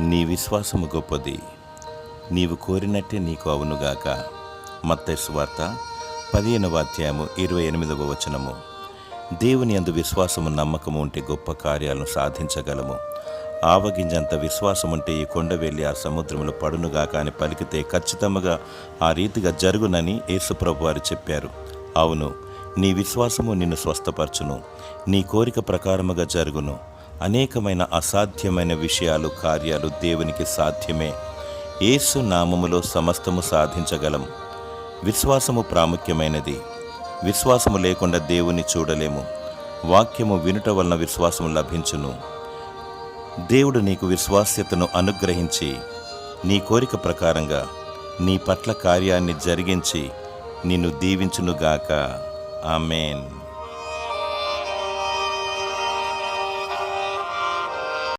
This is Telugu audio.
నీ విశ్వాసము గొప్పది. నీవు కోరినట్టే నీకు అవునుగాక మత్తయి వార్త పదిహేనవ అధ్యాయము ఇరవై ఎనిమిదవ వచనము. దేవుని అందు విశ్వాసము నమ్మకము ఉంటే గొప్ప కార్యాలను సాధించగలము. ఆవగింజంత విశ్వాసం ఉంటే ఈ కొండ వెళ్ళి ఆ సముద్రంలో పడునుగాక అని పలికితే ఖచ్చితంగా ఆ రీతిగా జరుగునని యేసుప్రభు వారు చెప్పారు. అవును నీ విశ్వాసము నిన్ను స్వస్థపరచును. నీ కోరిక ప్రకారముగా జరుగును. అనేకమైన అసాధ్యమైన విషయాలు కార్యాలు దేవునికి సాధ్యమే. ఏసు నామములో సమస్తము సాధించగలం. విశ్వాసము ప్రాముఖ్యమైనది. విశ్వాసము లేకుండా దేవుని చూడలేము. వాక్యము వినుట వలన విశ్వాసము లభించును. దేవుడు నీకు విశ్వాస్యతను అనుగ్రహించి నీ కోరిక ప్రకారంగా నీ పట్ల కార్యాన్ని జరిగించి నిన్ను దీవించునుగాక. ఆమెన్.